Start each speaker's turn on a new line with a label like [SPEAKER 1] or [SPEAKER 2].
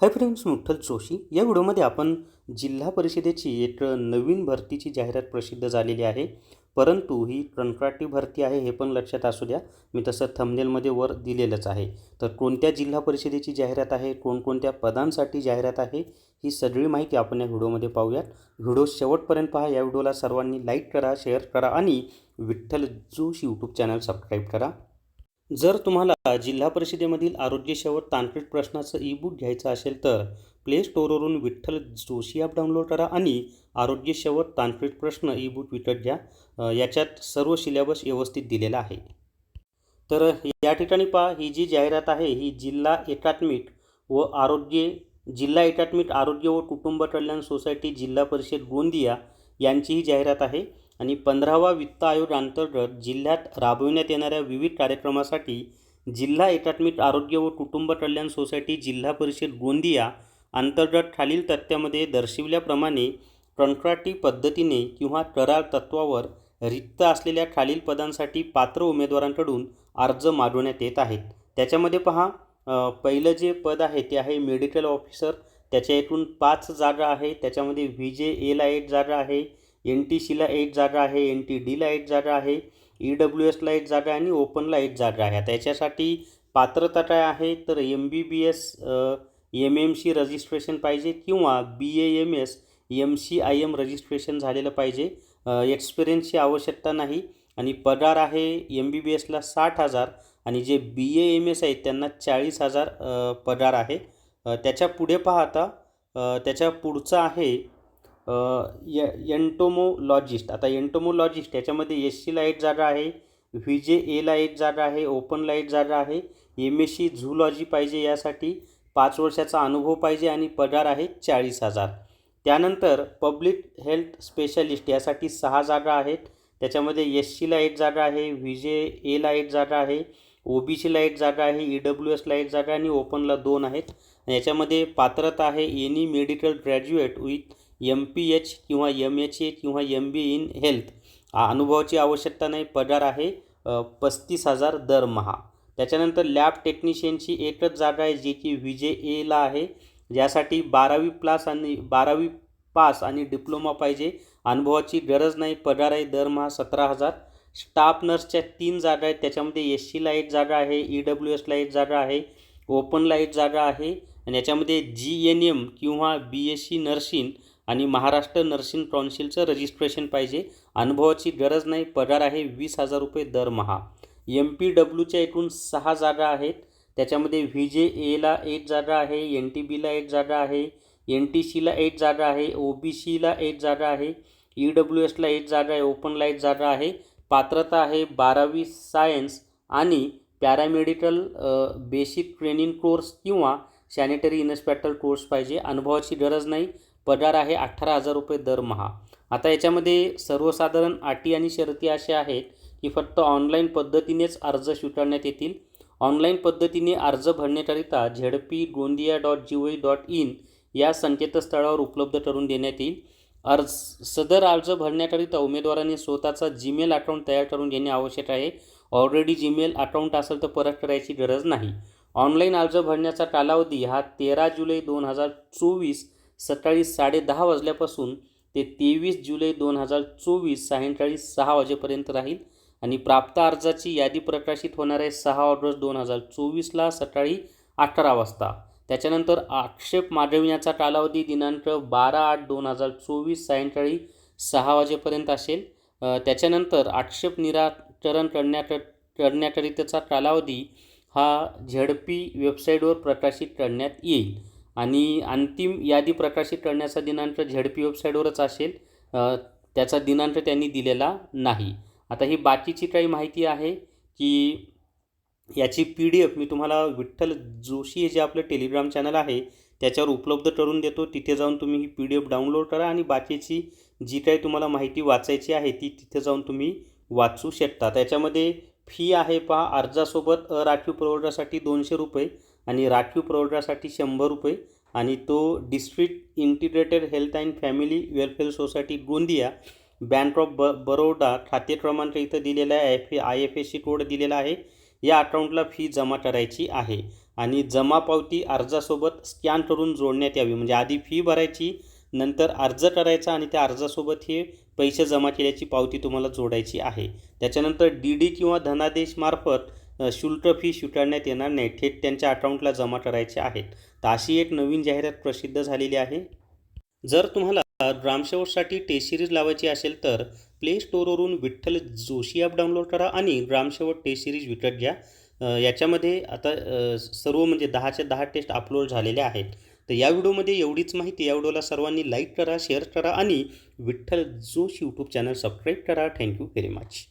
[SPEAKER 1] Hi friends मुठ्ठल Joshi या व्हिडिओमध्ये आपण जिल्हा परिषदेची एक नवीन भरतीची जाहिरात प्रसिद्ध झालेली आहे. परंतु ही कंत्राटी भरती आहे हे पण लक्षात असू द्या. मी तसं थमनेलमध्ये वर दिलेलंच आहे. तर कोणत्या जिल्हा परिषदेची जाहिरात आहे कोणकोणत्या पदांसाठी जाहिरात आहे ही सगळी माहिती आपण या व्हिडिओमध्ये पाहूयात. व्हिडिओ शेवटपर्यंत पहा. या व्हिडिओला सर्वांनी लाईक करा शेअर करा आणि Vitthal Joshi YouTube channel subscribe करा. जर तुम्हाला जिल्हा परिषदेमधील आरोग्य सेवा तांत्रिक प्रश्नाचं ई बुक घ्यायचं असेल तर प्ले स्टोअरवरून विठ्ठल जोशी ॲप डाउनलोड करा आणि आरोग्य सेवा तांत्रिक प्रश्न ई बुक विकत घ्या. याच्यात सर्व सिलेबस व्यवस्थित दिलेला आहे. तर या ठिकाणी पहा ही जी जाहिरात आहे ही जिल्हा एकात्मिक व आरोग्य जिल्हा एकात्मिक आरोग्य व कुटुंब कल्याण सोसायटी जिल्हा परिषद गोंदिया यांची ही जाहिरात आहे. आणि पंधरावा वित्त आयोग अंतर्गत जिल्ह्यात राबविण्यात येणाऱ्या विविध कार्यक्रमासाठी जिल्हा एकात्मिक आरोग्य व कुटुंब कल्याण सोसायटी जिल्हा परिषद गोंदिया अंतर्गत खालील तथ्यामध्ये दर्शविल्याप्रमाणे कंत्राटी पद्धतीने किंवा करार तत्वावर रिक्त असलेल्या खालील पदांसाठी पात्र उमेदवारांकडून अर्ज मागवण्यात येत आहेत. त्याच्यामध्ये पहा पहिलं जे पद आहे ते आहे मेडिकल ऑफिसर. त्याच्या एकूण पाच जागा आहे. त्याच्यामध्ये व्ही जे एला एक जागा आहे. एन टी सीला एक जागा आहे एन टी डीला एक जागा आहे ई डब्ल्यू एसला एक जागा आहे आणि ओपनला एक जागा आहे. आता याच्यासाठी पात्रता काय आहे? तर M B B S M M C registration पाहिजे किंवा B A M S M C I M registration झालेलं पाहिजे. एक्सपिरियन्सची आवश्यकता नाही. आणि पगार आहे एम बी बी एसला साठ हजार आणि जे बी ए एम एस आहेत त्यांना चाळीस हजार पगार आहे. त्याच्या पुढे पाहता त्याच्या पुढचं आहे य एंटोमोलॉजिस्ट आता एंटोमोलॉजिस्ट याच्यामध्ये एस सीला एक जागा आहे व्ही जे एला एक जागा आहे ओपनला एक जागा आहे एम एस सी झूलॉजी पाहिजे यासाठी पाच वर्षाचा अनुभव पाहिजे आणि पगार आहे चाळीस हजार. त्यानंतर पब्लिक हेल्थ स्पेशालिस्ट यासाठी सहा जागा आहेत. त्याच्यामध्ये एस सीला एक जागा आहे व्ही जे एला एक जागा आहे ओ बी सीला एक जागा आहे ई डब्ल्यू एसला एक जागा आणि ओपनला दोन आहेत. याच्यामध्ये पात्रता आहे any medical graduate with M P H किंवा एम एच ए किंवा एम बी इन हेल्थ अनुभवाची आवश्यकता नाही पगार आहे पस्तीस हजार दरमहा त्याच्यानंतर लॅब टेक्निशियनची एकच जागा आहे जी की विजे जे एला आहे. ज्यासाठी बारावी प्लास आणि बारावी पास आणि डिप्लोमा पाहिजे. अनुभवाची गरज नाही पगार आहे दरमहा सतरा हजार. स्टाफ नर्सच्या तीन जागा आहेत त्याच्यामध्ये एस सीला एक जागा आहे ई डब्ल्यू एसला एक जागा आहे ओपनला एक जागा आहे. आणि याच्यामध्ये जी एन एम किंवा बी एस सी नर्सिंग आणि महाराष्ट्र नर्सिंग काउन्सिलचं रजिस्ट्रेशन पाहिजे. अनुभवाची गरज नाही पगार आहे वीस हजार रुपये दरमहा. एम पी डब्ल्यूच्या एकूण सहा जागा आहेत. त्याच्यामध्ये व्ही जे एला एक जागा आहे एन टी बीला एक जागा आहे एन टी सीला एक जागा आहे ओ बी सीला एक जागा आहे ई डब्ल्यू एसला एक जागा आहे ओपनला एक जागा आहे. पात्रता आहे बारावी सायन्स आणि पॅरामेडिकल बेसिक ट्रेनिंग कोर्स किंवा सॅनिटरी इन्स्पेक्टर कोर्स पाहिजे. अनुभवाची गरज नाही पगार आहे अठरा हजार रुपये दरमहा. आता याच्यामध्ये सर्वसाधारण अटी आणि शर्ती अशा आहेत की फक्त ऑनलाईन पद्धतीनेच अर्ज स्वीकारण्यात येतील. ऑनलाईन पद्धतीने अर्ज भरण्याकरिता ZP Gondia dot G O dot in या संकेतस्थळावर उपलब्ध करून देण्यात येईल. अर्ज सदर अर्ज भरण्याकरिता उमेदवाराने स्वतःचा जीमेल अकाउंट तयार करून घेणे आवश्यक आहे. ऑलरेडी जीमेल अकाउंट असेल तर परत करायची गरज नाही. ऑनलाईन अर्ज भरण्याचा कालावधी हा तेरा जुलै दोन हजार चोवीस सकाळी साडेदहा वाजल्यापासून ते तेवीस जुलै दोन हजार चोवीस सायंकाळी सहा वाजेपर्यंत राहील आणि प्राप्त अर्जाची यादी प्रकाशित होणार आहे सहा ऑगस्ट दोन हजार चोवीसला सकाळी अठरा वाजता. त्याच्यानंतर आक्षेप मागविण्याचा कालावधी दिनांक बारा आठ दोन हजार चोवीस सायंकाळी सहा वाजेपर्यंत असेल. त्याच्यानंतर आक्षेप निराकरण करण्याक करण्याकरिताचा कालावधी हा झेडपी वेबसाईटवर प्रकाशित करण्यात येईल. आणि अंतिम यादी प्रकाशित करण्याचा दिनांक झेडपी वेबसाईटवरच असेल त्याचा दिनांक त्यांनी दिलेला नाही. आता ही बाकीची काही माहिती आहे की याची पी डी एफ मी तुम्हाला विठ्ठल जोशी हे जे आपलं टेलिग्राम चॅनल आहे त्याच्यावर उपलब्ध करून देतो. तिथे जाऊन तुम्ही ही पी डी एफ डाउनलोड करा आणि बाकीची जी काही तुम्हाला माहिती वाचायची आहे ती तिथे जाऊन तुम्ही वाचू शकता. त्याच्यामध्ये फी आहे पहा अर्जासोबत अराखीव प्रवर्गासाठी दोनशे रुपये आणि राखीव प्रवर्गासाठी शंभर रुपये. आणि तो district integrated health and family welfare society Gondia bank of ब बरोडा खाते क्रमांक इथं दिलेला आहे F I F S C code दिलेला आहे. या अकाउंटला फी जमा करायची आहे आणि जमा पावती अर्जासोबत स्कॅन करून जोडण्यात यावी. म्हणजे आधी फी भरायची नंतर अर्ज करायचा आणि त्या अर्जासोबत हे पैसे जमा केल्याची पावती तुम्हाला जोडायची आहे. त्याच्यानंतर डी डी किंवा धनादेशमार्फत शुल्क फी स्वीकारण्यात येणार नाही थेट त्यांच्या अकाउंटला जमा करायचे आहेत. तर अशी एक नवीन जाहिरात प्रसिद्ध झालेली आहे. जर तुम्हाला ग्रामसेवकसाठी टेस्ट सिरीज लावायची असेल तर प्ले स्टोरवरून विठ्ठल जोशी ॲप डाउनलोड करा आणि ग्रामसेवक टेस्ट सिरीज विकत घ्या. याच्यामध्ये आता सर्व म्हणजे दहाच्या दहा टेस्ट अपलोड झालेल्या आहेत. तर या व्हिडिओमध्ये एवढीच माहिती. या व्हिडिओला सर्वांनी लाईक करा शेअर करा आणि Vitthal Josh YouTube channel subscribe करा. Thank you very much.